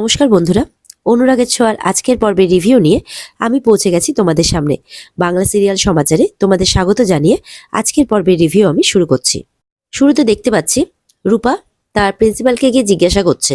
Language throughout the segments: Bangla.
নমস্কার বন্ধুরা, অনুরাগের ছোঁয়ার আজকের পর্বের রিভিউ নিয়ে আমি পৌঁছে গেছি তোমাদের সামনে। বাংলা সিরিয়াল সমাচারে তোমাদের স্বাগত জানিয়ে আজকের পর্বের রিভিউ আমি শুরু করছি। শুরুতে দেখতে পাচ্ছি, রূপা তার প্রিন্সিপালকে গিয়ে জিজ্ঞাসা করছে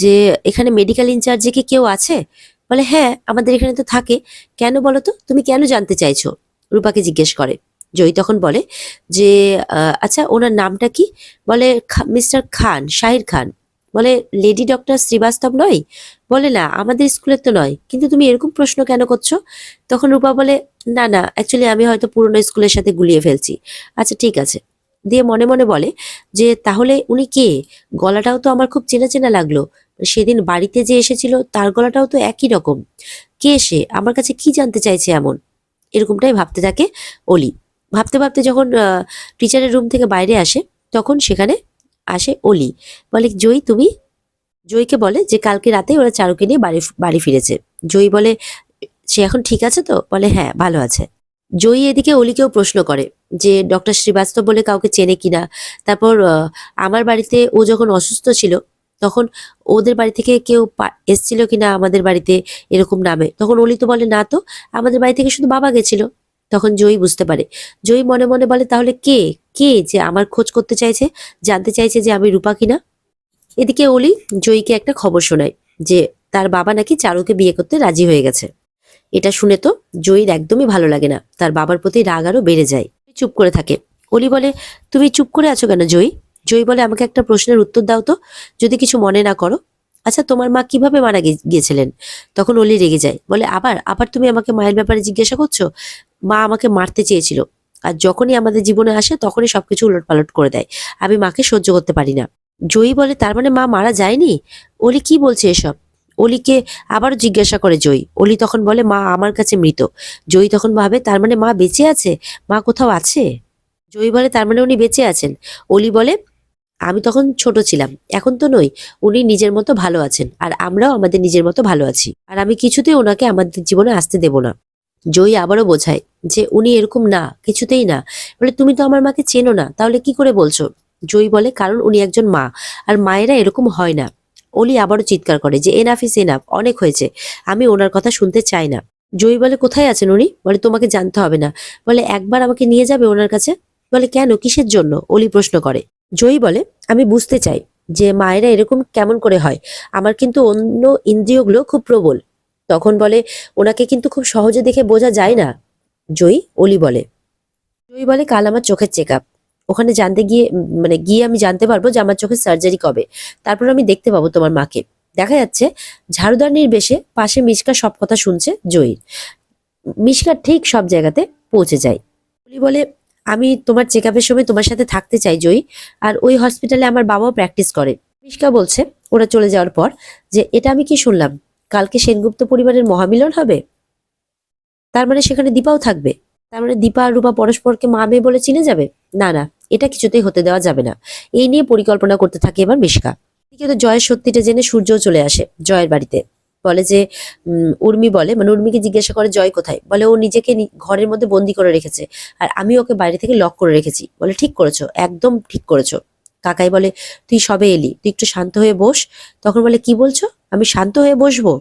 যে, এখানে মেডিকেল ইনচার্জে কি কেউ আছে? বলে হ্যাঁ আমাদের এখানে তো থাকে। কেন বলো তো? তুমি কেন জানতে চাইছো? রূপাকে জিজ্ঞেস করে। জয়ী তখন বলে যে আচ্ছা ওনার নামটা কি? বলে মিস্টার খান, শাহির খান। বলে লেডি ডক্টর শ্রীবাস্তব নয়? বলে, না, আমাদের স্কুলের তো নয়। কিন্তু তুমি এরকম প্রশ্ন কেন করছ? তখন রূপা বলে, না না অ্যাকচুয়ালি আমি হয়তো পুরনো স্কুলের সাথে গুলিয়ে ফেলছি। আচ্ছা ঠিক আছে। দিয়ে মনে মনে বলে যে, তাহলে উনি কে? গলাটাও তো আমার খুব চেনা চেনা লাগল। সেদিন বাড়িতে যে এসেছিল, তার গলাটাও তো একই রকম। কে সে? আমার কাছে কি জানতে চাইছে এমন? এরকমটাই ভাবতে থাকে অলি। ভাবতে ভাবতে যখন টিচারের রুম থেকে বাইরে আসে, তখন সেখানে আসে অলি। বলে, জয়ী, তুমি? জয়ীকে বলে যে, কালকে রাতে ওরা চারুকে নিয়ে বাড়ি বাড়ি ফিরেছে। জয়ী বলে, সে এখন ঠিক আছে তো? বলে হ্যাঁ ভালো আছে। জয়ী এদিকে অলিকেও প্রশ্ন করে যে, ডক্টর শ্রীবাস্তব বলে কাউকে চেনে কিনা তারপর আমার বাড়িতে ও যখন অসুস্থ ছিল, তখন ওদের বাড়ি থেকে কেউ এসছিল কিনা আমাদের বাড়িতে এরকম নামে? তখন অলি তো বলে, না তো, আমাদের বাড়ি থেকে শুধু বাবা গেছিল। তখন জয়ী বুঝতে পারে। জয়ী মনে মনে বলে, তাহলে কে? কে যে আমার খোঁজ করতে চাইছে? জানতে চাইছে যে আমি রূপা কিনা? এদিকে অলি জয়ীকে একটা খবর শোনায় যে, তার বাবা নাকি চারুকে বিয়ে করতে রাজি হয়ে গেছে। এটা শুনে তো জয়ীর একদমই ভালো লাগে না। তার বাবার প্রতি রাগ আরও বেড়ে যায়। চুপ করে থাকে। অলি বলে, তুমি চুপ করে আছো কেন জয়ী? জয়ী বলে, আমাকে একটা প্রশ্নের উত্তর দাও তো। যদি কিছু মনে না করো আচ্ছা তোমার মা কীভাবে মারা গিয়েছিলেন? তখন অলি রেগে যায়। বলে, আবার আবার তুমি আমাকে মায়ের ব্যাপারে জিজ্ঞাসা করছ? মা আমাকে মারতে চেয়েছিল। আর যখনই আমাদের জীবনে আসে, তখনই সবকিছু উলটপালট করে দেয়। আমি মাকে সহ্য করতে পারি না। জয়ী বলে, তার মানে মা মারা যায়নি? অলি কি বলছে এসব? অলিকে আবারও জিজ্ঞাসা করে জয়ী। অলি তখন বলে, মা আমার কাছে মৃত। জয়ী তখন ভাবে, তার মানে মা বেঁচে আছে? মা কোথাও আছে? জয়ী বলে, তার মানে উনি বেঁচে আছেন। অলি বলে আমি তখন ছোট ছিলাম, এখন তো নই। উনি নিজের মতো ভালো আছেন, আর আমরাও আমাদের নিজের মতো ভালো আছি। আর আমি কিছুতেই ওনাকে আমাদের জীবনে আসতে দেব না। জয়ী আবারও বোঝায় যে উনি এরকম না, কিছুতেই না। বলে, তুমি তো আমার মাকে চেনো না, তাহলে কি করে বলছো? জয়ী বলে, কারণ উনি একজন মা, আর মায়েরা এরকম হয় না। অলি আবারও চিৎকার করে যে এনাফ ইস এনাফ অনেক হয়েছে। আমি ওনার কথা শুনতে চাই না। জয়ী বলে, কোথায় আছেন উনি? বলে, তোমাকে জানতে হবে না। বলে, একবার আমাকে নিয়ে যাবে ওনার কাছে? বলে, কেন? কিসের জন্য? অলি প্রশ্ন করে। জয়ী বলে, আমি বুঝতে চাই যে মায়েরা এরকম কেমন করে হয়। আমার কিন্তু অন্য ইন্দ্রিয়গুলো খুব প্রবল। তখন বলে, ওনাকে কিন্তু খুব সহজে দেখে বোঝা যায় না। জয়ী অলি বলে, জয়ী বলে, কাল আমার চোখের চেক আপ ওখানে জানতে গিয়ে মানে গিয়ে আমি জানতে পারব যে আমার চোখের সার্জারি কবে। তারপর আমি দেখতে পাবো তোমার মাকে। দেখা যাচ্ছে ঝাড়ুদার নির্বেশে পাশে মিশকা সব কথা শুনছে জয়ীর। মিশকা ঠিক সব জায়গাতে পৌঁছে যায়। অলি বলে আমি তোমার চেক সময় তোমার সাথে থাকতে চাই, জয়ী। আর ওই হসপিটালে আমার বাবাও প্র্যাকটিস করে। মিশকা বলছে, ওরা চলে যাওয়ার পর যে, এটা আমি কি শুনলাম? কালকে সেনগুপ্ত পরিবারের মহামিলন হবে? তার মানে সেখানে দীপাও থাকবে। তার মানে দীপা আর রূপা পরস্পরকে মা মেয়ে বলে চিনে যাবে? না না, এটা কিছুতেই হতে দেওয়া যাবে না। এই নিয়ে পরিকল্পনা করতে থাকে এবার মিশকা। এদিকে জয়ের সত্যিটা জেনে সূর্যও চলে আসে, জয়ের বাড়িতে। বলে যে উর্মি বলে মানে উর্মিকে জিজ্ঞাসা করে, জয় কোথায়? বলে, ও নিজেকে ঘরের মধ্যে বন্দি করে রেখেছে। আর আমি ওকে বাইরে থেকে লক করে রেখেছি। বলে, ঠিক করেছ, একদম ঠিক করেছ। কাকাই বলে, তুই সবে এলি, তুই একটু শান্ত হয়ে বস। তখন বলে, কি বলছো? আমি শান্ত হয়ে বসবো?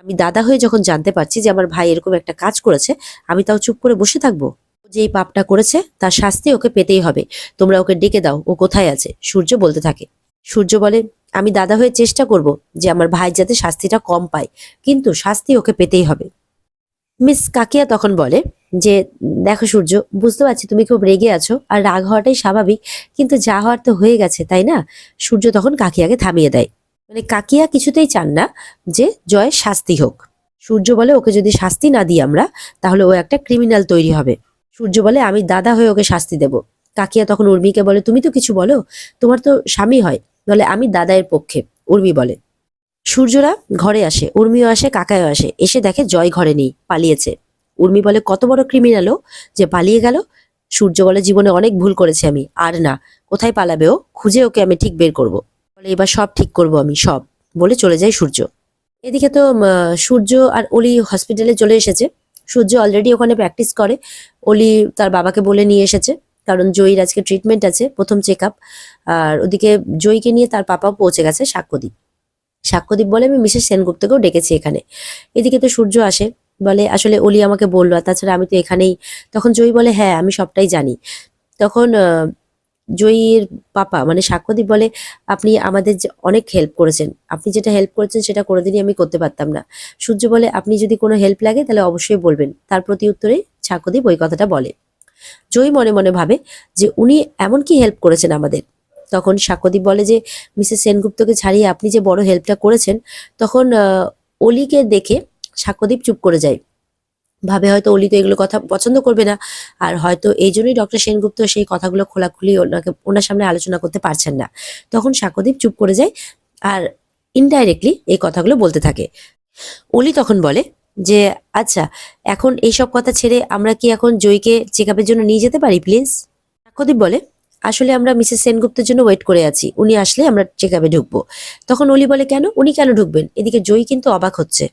আমি দাদা হয়ে যখন জানতে পারছি যে আমার ভাই এরকম একটা কাজ করেছে, আমি তাও চুপ করে বসে থাকব। ও যে এই পাপটা করেছে, তার শাস্তি ওকে পেতেই হবে। তোমরা ওকে ডেকে দাও, ও কোথায় আছে? সূর্য বলতে থাকে। সূর্য বলে আমি দাদা হয়ে চেষ্টা করব যে আমার ভাই যাতে শাস্তিটা কম পায়, কিন্তু শাস্তি ওকে পেতেই হবে। মিস কাকিয়া তখন বলে যে, দেখো সূর্য, বুঝতে পারছি তুমি খুব রেগে আছো আর রাগ হওয়াটাই স্বাভাবিক, কিন্তু যা হওয়ার তো হয়ে গেছে, তাই না? সূর্য তখন কাকিয়াকে থামিয়ে দেয়। মানে কাকিয়া কিছুতেই চান না যে জয়ের শাস্তি হোক। সূর্য বলে, ওকে যদি শাস্তি না দিই আমরা, তাহলে ও একটা ক্রিমিনাল তৈরি হবে। সূর্য বলে, আমি দাদা হয়ে ওকে শাস্তি দেব। কাকিয়া তখন উর্মিকে বলে, তুমি তো কিছু বলো, তোমার তো স্বামী হয় বলে আমি দাদায়ের পক্ষে, উর্মি বলে। সূর্যরা ঘরে আসে, উর্মিও আসে কাকায়ও আসে। এসে দেখে জয় ঘরে নেই, পালিয়েছে। উর্মি বলে, কত বড় ক্রিমিনালও যে পালিয়ে গেল। সূর্য বলে, জীবনে অনেক ভুল করেছি আমি, আর না। কোথায় পালাবে ও? খুঁজে ওকে আমি ঠিক বের করব। বলে, এবার সব ঠিক করব আমি, সব। বলে চলে যায় সূর্য। এদিকে তো সূর্য আর অলি হসপিটালে চলে এসেছে। সূর্য অলরেডি ওখানে প্র্যাকটিস করে। অলি তার বাবাকে বলে নিয়ে এসেছে। কারণ জয়ীর আজকে ট্রিটমেন্ট আছে, প্রথম চেক আপ আর ওদিকে জয়ীকে নিয়ে তার পাপাও পৌঁছে গেছে সাক্ষ্যদ্বীপ। সাক্ষ্যদীপ বলে, আমি মিসেস সেনগুপ্তকেও ডেকেছি এখানে। এদিকে তো সূর্য আসে, বলে, আসলে অলি আমাকে বলল, আর তাছাড়া আমি তো এখানেই। তখন জয়ী বলে হ্যাঁ আমি সবটাই জানি। তখন জয়ীর পাপা মানে সাক্ষ্যদীপ বলে, আপনি আমাদের অনেক হেল্প করেছেন। আপনি যেটা হেল্প করেছেন, সেটা কোনোদিনই আমি করতে পারতাম না। সূর্য বলে, আপনি যদি কোনো হেল্প লাগে, তাহলে অবশ্যই বলবেন। তার প্রতি উত্তরে সাক্ষ্যদীপ ওই কথাটা বলে। জয়ী মনে মনে ভাবে যে উনি এমন কি হেল্প করেছেন আমাদের। তখন সাক্ষ্যদীপ বলে যে, মিসেস সেনগুপ্তকে ছাড়িয়ে আপনি যে বড় হেল্পটা করেছেন, তখন অলিকে দেখে সাক্ষ্যদীপ চুপ করে যায়। ভাবে হয়তো অলি তো এগুলো কথা পছন্দ করবে না, আর হয়তো এই জন্যই ডক্টর সেনগুপ্ত সেই কথাগুলো খোলাখুলি ওনাকে, ওনার সামনে আলোচনা করতে পারছেন না। তখন সাক্ষ্যদীপ চুপ করে যায় আর ইনডাইরেক্টলি এই কথাগুলো বলতে থাকে। অলি তখন বলে যে আচ্ছা এখন এইসব কথা ছেড়ে আমরা কি এখন জয়কে চেক জন্য নিয়ে যেতে পারি প্লিজ সাক্ষ্যদীপ বলে, আসলে আমরা মিসেস সেনগুপ্তের জন্য ওয়েট করে আছি। উনি আসলে আমরা চেক আপে ঢুকবো। তখন অলি বলে, কেন? উনি কেন ঢুকবেন? এদিকে জয়ী কিন্তু অবাক হচ্ছে।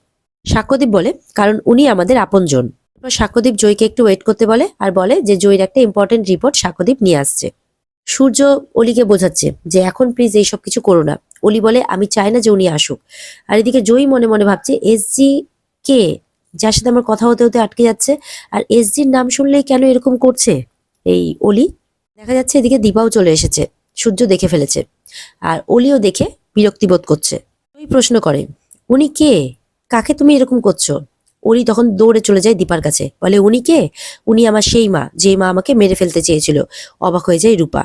সাক্ষ্যদীপ বলে, কারণ উনি আমাদের আপনজন। এরপর সাক্ষ্যদীপ জয়কে একটু ওয়েট করতে বলে আর বলে যে, জয়ের একটা ইম্পর্টেন্ট রিপোর্ট সাক্ষ্যদীপ নিয়ে আসছে। সূর্য অলিকে বোঝাচ্ছে যে, এখন প্লিজ এইসব কিছু করো না। অলি বলে, আমি চাই না যে উনি আসুক। আর এদিকে জয়ী মনে মনে ভাবছে এসজি কে? যার সাথে আমার কথা হতে হতে আটকে যাচ্ছে। আর এসজির নাম শুনলেই কেন এরকম করছে? এই অলি। দেখা যাচ্ছে এদিকে দীপাও চলে এসেছে। সূর্য দেখে ফেলেছে। আর অলিও দেখে বিরক্তিবোধ করছে। ওই প্রশ্ন করে, উনি কে? কাকে তুমি এরকম করছ? অলি তখন দৌড়ে চলে যায় দীপার কাছে। বলে, উনি কে? উনি আমার সেই মা, যে মা আমাকে মেরে ফেলতে চেয়েছিল। অবাক হয়ে যায় রূপা।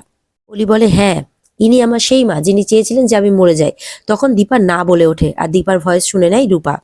অলি বলে হ্যাঁ ইনি আমার সেই মা, যিনি চেয়েছিলেন যে আমি মরে যাই। তখন দীপা না বলে ওঠে। আর দীপার ভয়েস শুনে নেয় রূপা।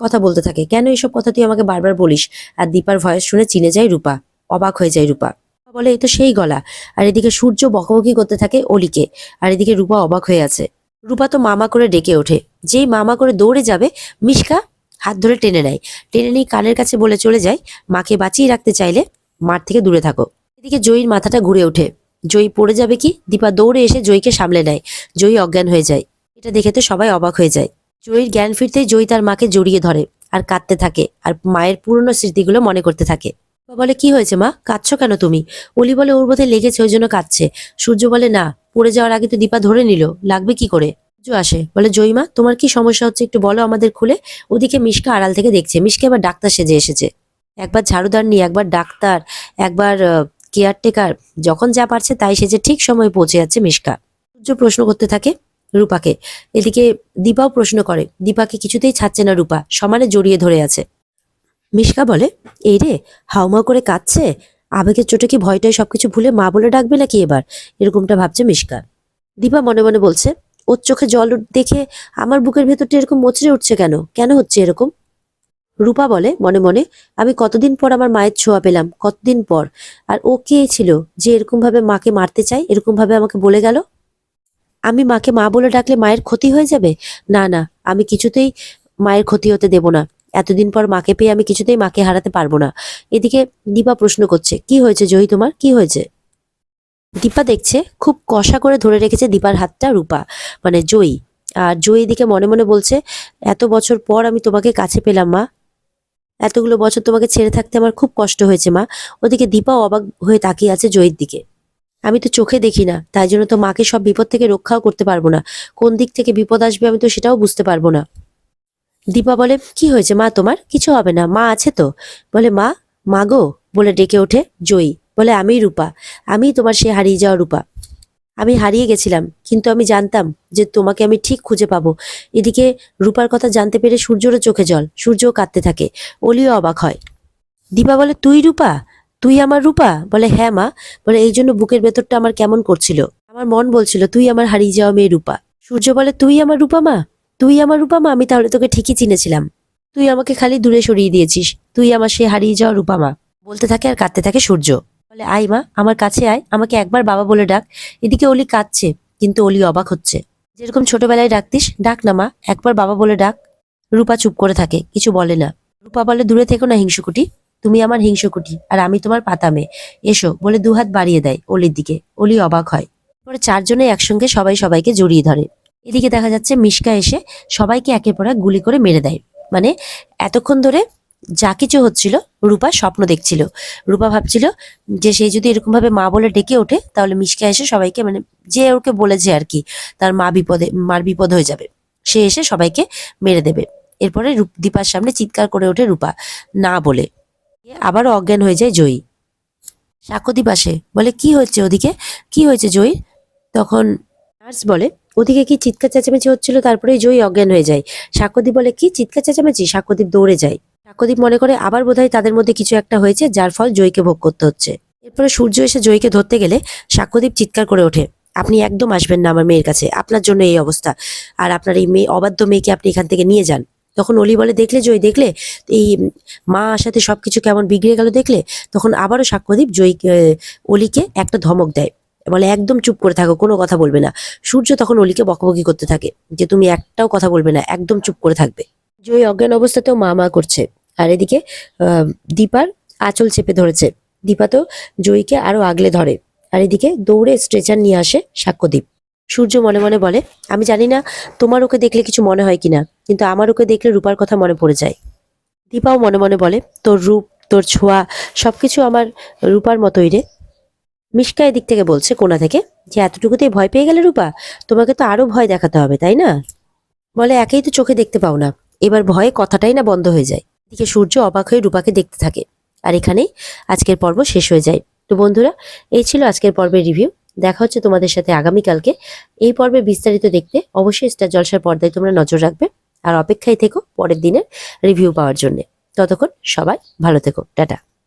কথা বলতে থাকে। কেন এসব কথা তুই আমাকে বারবার বলিস? আর দীপার ভয়েস শুনে চিনে যায় রূপা। অবাক হয়ে যায় রূপা। বলে, এই তো সেই গলা। আর এদিকে সূর্য বকবকি করতে থাকে অলিকে। আর এদিকে রূপা অবাক হয়ে আছে। রূপা তো মামা করে ডেকে ওঠে। যেই মামা করে দৌড়ে যাবে, মিশকা হাত ধরে টেনে নেয়। টেনে নিয়ে কানের কাছে বলে চলে যায়, মাকে বাঁচিয়ে রাখতে চাইলে মার থেকে দূরে থাকো। এদিকে জয়ীর মাথাটা ঘুরে ওঠে। জয়ী পড়ে যাবে কি? দীপা দৌড়ে এসে জয়ীকে সামলে নেয়। জয়ী অজ্ঞান হয়ে যায়। এটা দেখে তো সবাই অবাক হয়ে যায়। জয়ীর জ্ঞান ফিরতেই জয়ী তার মাকে জড়িয়ে ধরে আর কাঁদতে থাকে আর মায়ের পুরনো স্মৃতিগুলো মনে করতে থাকে। বলে, কি হয়েছে মা? কাঁদছো কেন তুমি? অলি বলে, ওর বোধহয় লেগেছে, ওই জন্য কাঁদছে। সূর্য বলে, না, পড়ে যাওয়ার আগে তো দীপা ধরে নিল, লাগবে কি করে? সূর্য আসে, বলে জয়ীমা তোমার কি সমস্যা হচ্ছে একটু বলো আমাদের খুলে? ওদিকে মিশকা আড়াল থেকে দেখছে, মিশকে আবার ডাক্তার সেজে এসেছে। একবার ঝাড়ুদার নিয়ে, একবার ডাক্তার, একবার কেয়ারটেকার, যখন যা পারছে তাই সেজে ঠিক সময়ে পৌঁছে যাচ্ছে মিশকা। সূর্য প্রশ্ন করতে থাকে রূপাকে। এদিকে দীপাও প্রশ্ন করে, দীপাকে কিছুতেই ছাড়ছে না রূপা, সমানে জড়িয়ে ধরে আছে। মিশকা বলে, এই রে, হাউমাউ করে কাঁদছে? আবেগের চোটে কি ভয়টাই সবকিছু ভুলে মা বলে ডাকবে নাকি এবার? এরকমটা ভাবছে মিশকা। দীপা মনে মনে বলছে, ওর চোখে জল দেখে আমার বুকের ভেতরটা এরকম মোচড়ে উঠছে কেন? কেন হচ্ছে এরকম? রূপা বলে, মনে মনে, আমি কতদিন পর আমার মায়ের ছোঁয়া পেলাম, কতদিন পর? আর ও কে ছিল যে এরকম ভাবে মাকে মারতে চাই এরকম ভাবে আমাকে বলে গেল? আমি মাকে মা বলে ডাকলে মায়ের ক্ষতি হয়ে যাবে? না না, আমি কিছুতেই মায়ের ক্ষতি হতে দেব না। এতদিন পর মাকে পেয়ে আমি কিছুতেই মাকে হারাতে পারব না। এদিকে দীপা প্রশ্ন করছে, কি হয়েছে জয়ী তোমার? কি হয়েছে? দীপা দেখছে, খুব কষা করে ধরে রেখেছে দীপার হাতটা রূপা মানে জয়ী। আর জয়ী দিকে মনে মনে বলছে, এত বছর পর আমি তোমাকে কাছে পেলাম, মা। এতগুলো বছর তোমাকে ছেড়ে থাকতে আমার খুব কষ্ট হয়েছে, মা। ওদিকে দীপাও অবাক হয়ে তাকিয়ে আছে জয়ীর দিকে। আমি তো চোখে দেখি না, তাই জন্য তো মাকে সব বিপদ থেকে রক্ষাও করতে পারব না। কোন দিক থেকে বিপদ আসবে আমি তো সেটাও বুঝতে পারব না। দীপা বলে, কি হয়েছে মা তোমার? কিছু হবে না, মা আছে তো? বলে, মা? মাগো বলে ডেকে ওঠে জয়ী। বলে, আমি রূপা, আমি তোমার সে হারিয়ে যাওয়া রূপা। আমি হারিয়ে গেছিলাম, কিন্তু আমি জানতাম যে তোমাকে আমি ঠিক খুঁজে পাবো। এদিকে রূপার কথা জানতে পেরে সূর্যরও চোখে জল, সূর্যও কাঁদতে থাকে, অলিও অবাক হয়। দীপা বলে, তুই রূপা? তুই আমার রূপা? বলে হ্যাঁ মা। বলে, এই জন্য বুকের ভেতরটা আমার কেমন করছিল? আমার মন বলছিল, তুই আমার হারিয়ে যাওয়া মেয়ে রূপা। সূর্য বলে, তুই আমার রূপা, মা? তুই আমার রূপা, মা, আমি তাহলে তোকে ঠিকই চিনেছিলাম। তুই আমাকে খালি দূরে সরিয়ে দিয়েছিস। তুই আমার সে হারিয়ে যাওয়া রূপা, মা। বলতে থাকে আর কাঁদতে থাকে সূর্য। বলে, আয়, মা, আমার কাছে আয়। আমাকে একবার বাবা বলে ডাক। এদিকে অলি কাঁদছে, কিন্তু অলি অবাক হচ্ছে। যেরকম ছোটবেলায় ডাকতিস, ডাক না, মা, একবার বাবা বলে ডাক। রূপা চুপ করে থাকে, কিছু বলে না। রূপা বলে, দূরে থেকো না, হিংসুকুটি। তুমি আমার হিংসুকুটি, আর আমি তোমার পাতা মেয়ে। এসো, বলে দুহাত বাড়িয়ে দেয় অলির দিকে। অলি অবাক হয়। পরে চারজনে একসঙ্গে সবাই সবাইকে জড়িয়ে ধরে। এদিকে দেখা যাচ্ছে মিশকা এসে সবাইকে একের পর এক গুলি করে মেরে দেয়। মানে এতক্ষণ ধরে যা কিছু হচ্ছিল, রূপা স্বপ্ন দেখছিল। রূপা ভাবছিল যে সে যদি এরকম ভাবে মা বলে ডেকে ওঠে, তাহলে মিশকা এসে সবাইকে মানে যে ওকে বলেছে আর কি, তার মা বিপদে, মার বিপদ হয়ে যাবে। সে এসে সবাইকে মেরে দেবে। এরপরে রূপ- দীপার সামনে চিৎকার করে ওঠে রূপা, না বলে। আবারও অজ্ঞান হয়ে যায় জয়ী। সাক্ষ্যদীপ আসে বলে, কি হচ্ছে ওদিকে? কি হয়েছে জয়ী? তখন নার্স বলে, ওদিকে কি চিৎকার চেঁচামেচি হচ্ছিল? তারপরে জয়ী অজ্ঞান হয়ে যায়। সাক্ষ্যদীপ বলে, কি চিৎকার চেঁচামেচি? সাক্ষ্যদীপ দৌড়ে যায়। সাক্ষ্যদীপ মনে করে, আবার বোধহয় তাদের মধ্যে কিছু একটা হয়েছে, যার ফল জয়ীকে ভোগ করতে হচ্ছে। এরপরে সূর্য এসে জয়ীকে ধরতে গেলে সাক্ষ্যদীপ চিৎকার করে ওঠে, আপনি একদম আসবেন না আমার মেয়ের কাছে। আপনার জন্য এই অবস্থা। আর আপনার এই মেয়ে, অবাধ্য মেয়েকে আপনি এখান থেকে নিয়ে যান। তখন অলি বলে, দেখলে জয়, দেখলে? এই মা আসাতে সবকিছু কেমন বিগড়ে গেল দেখলে, তখন আবারও সাক্ষ্যদীপ জয়ী অলিকে একটা ধমক দেয়। বলে, একদম চুপ করে থাকো, কোনো কথা বলবে না। সূর্য তখন অলিকে বকবকি করতে থাকে যে, তুমি একটাও কথা বলবে না, একদম চুপ করে থাকবে। জয়ী অজ্ঞান অবস্থাতেও মা মা করছে। আর এদিকে দীপার আঁচল চেপে ধরেছে। দীপা তো জয়ীকে আরও আগলে ধরে। আর এদিকে দৌড়ে স্ট্রেচার নিয়ে আসে সাক্ষ্যদীপ। সূর্য মনে মনে বলে, আমি জানি না তোমার ওকে দেখলে কিছু মনে হয় কিনা, কিন্তু আমার ওকে দেখলে রূপার কথা মনে পড়ে যায়। দীপাও মনে মনে বলে, তোর রূপ, তোর ছোঁয়া, সবকিছু আমার রূপার মতোই রে। মিশকা এদিক থেকে বলছে কোনা থেকে, যে এতটুকুতেই ভয় পেয়ে গেলে রূপা, তোমাকে তো আরও ভয় দেখাতে হবে, তাই না? বলে, একেই তো চোখে দেখতে পাও না, এবার ভয়ে কথাটাই না বন্ধ হয়ে যায়। এদিকে সূর্য অবাক হয়ে রূপাকে দেখতে থাকে। আর এখানেই আজকের পর্ব শেষ হয়ে যায়। তো বন্ধুরা, এই ছিল আজকের পর্বের রিভিউ। দেখা হচ্ছে তোমাদের সাথে আগামীকালকে। এই পর্বে বিস্তারিত দেখতে অবশ্যই স্টার জলসার পর্দায় তোমরা নজর রাখবে। আর অপেক্ষায় থেকো পরের দিনের রিভিউ পাওয়ার জন্য। ততক্ষণ সবাই ভালো থেকো। টাটা।